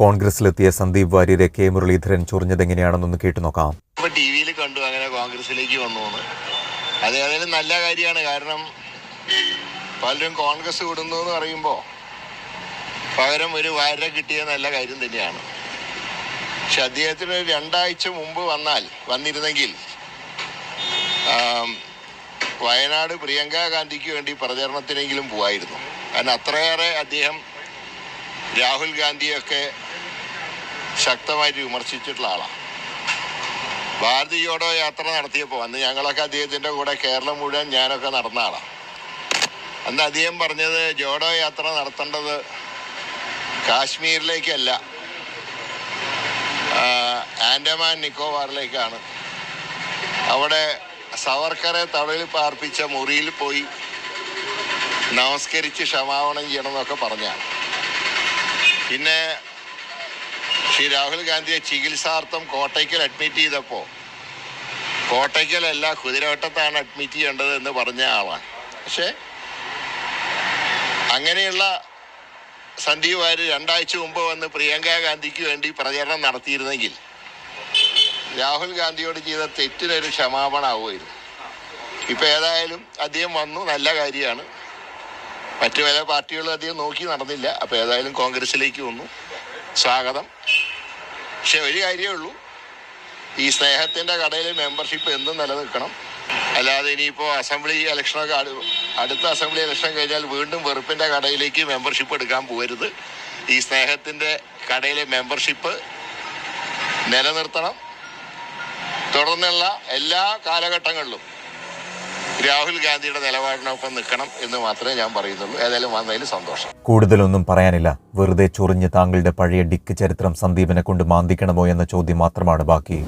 കോൺഗ്രസിലെത്തിയ സന്ദീപ് വാര്യരെ കെ മുരളീധരൻ ചൊറിഞ്ഞതെങ്ങനെയാണെന്നൊന്ന് കേട്ടു നോക്കാം. ടി കണ്ടു അങ്ങനെ കോൺഗ്രസിലേക്ക് വന്നു അത് ഏതായാലും നല്ല കാര്യമാണ്. കാരണം പലരും കോൺഗ്രസ് വിടുന്നു എന്ന് പറയുമ്പോൾ പകരം ഒരു വാര കിട്ടിയ നല്ല കാര്യം തന്നെയാണ്. പക്ഷെ അദ്ദേഹത്തിന് രണ്ടാഴ്ച മുമ്പ് വന്നാൽ വന്നിരുന്നെങ്കിൽ വയനാട് പ്രിയങ്ക ഗാന്ധിക്ക് വേണ്ടി പ്രചരണത്തിനെങ്കിലും പോവായിരുന്നു. കാരണം അത്രയേറെ അദ്ദേഹം രാഹുൽ ഗാന്ധിയൊക്കെ ശക്തമായിട്ട് വിമർശിച്ചിട്ടുള്ള ആളാണ് ഭാരതി ജോഡോ യാത്ര നടത്തിയപ്പോൾ അന്ന് ഞങ്ങളൊക്കെ അദ്ദേഹത്തിന്റെ കൂടെ കേരളം മുഴുവൻ ഞാനൊക്കെ നടന്ന ആളാണ് അന്ന് അദ്ദേഹം പറഞ്ഞത് ജോഡോ യാത്ര നടത്തേണ്ടത് കാശ്മീരിലേക്കല്ല ആൻഡമാൻ നിക്കോബാറിലേക്കാണ്. അവിടെ സവർക്കറെ തടവിൽ പാർപ്പിച്ച മുറിയിൽ പോയി നമസ്കരിച്ച് ക്ഷമാപണം ചെയ്യണം എന്നൊക്കെ പറഞ്ഞാണ്. പിന്നെ ശ്രീ രാഹുൽ ഗാന്ധിയെ ചികിത്സാർത്ഥം കോട്ടയ്ക്കൽ അഡ്മിറ്റ് ചെയ്തപ്പോൾ കോട്ടയ്ക്കലല്ല കുതിരവട്ടത്താണ് അഡ്മിറ്റ് ചെയ്യേണ്ടത് എന്ന് പറഞ്ഞ ആളാണ്. പക്ഷേ അങ്ങനെയുള്ള സന്ദീപ് രണ്ടാഴ്ച മുമ്പ് വന്ന് പ്രിയങ്ക ഗാന്ധിക്ക് വേണ്ടി പ്രചരണം നടത്തിയിരുന്നെങ്കിൽ രാഹുൽ ഗാന്ധിയോട് ചെയ്ത തെറ്റിനൊരു ക്ഷമാപണമാവുമായിരുന്നു. ഇപ്പം ഏതായാലും അദ്ദേഹം വന്നു നല്ല കാര്യമാണ്. മറ്റു പല പാർട്ടികളും അധികം നോക്കി നടന്നില്ല. അപ്പോൾ ഏതായാലും കോൺഗ്രസിലേക്ക് വന്നു. സ്വാഗതം. പക്ഷെ ഒരു കാര്യമേ ഉള്ളൂ. ഈ സ്നേഹത്തിന്റെ കടയിൽ മെമ്പർഷിപ്പ് എന്നും നിലനിൽക്കണം. അല്ലാതെ ഇനിയിപ്പോൾ അസംബ്ലി ഇലക്ഷനൊക്കെ അടുത്ത അസംബ്ലി ഇലക്ഷൻ കഴിഞ്ഞാൽ വീണ്ടും വെറുപ്പിന്റെ കടയിലേക്ക് മെമ്പർഷിപ്പ് എടുക്കാൻ പോകരുത് ഈ സ്നേഹത്തിന്റെ കടയിലെ മെമ്പർഷിപ്പ് നിലനിർത്തണം. തുടർന്നുള്ള എല്ലാ കാലഘട്ടങ്ങളിലും രാഹുൽ ഗാന്ധിയുടെ നിലപാടിനൊപ്പം നിൽക്കണം എന്ന് മാത്രമേ ഞാൻ പറയുന്നുള്ളൂ. ഏതായാലും വന്നതിൽ സന്തോഷം. കൂടുതലൊന്നും പറയാനില്ല. വെറുതെ ചൊറിഞ്ഞ് താങ്കളുടെ പഴയ ഡിക്ക് ചരിത്രം സന്ദീപിനെ കൊണ്ട് മാന്തിക്കണമോ എന്ന ചോദ്യം മാത്രമാണ് ബാക്കി.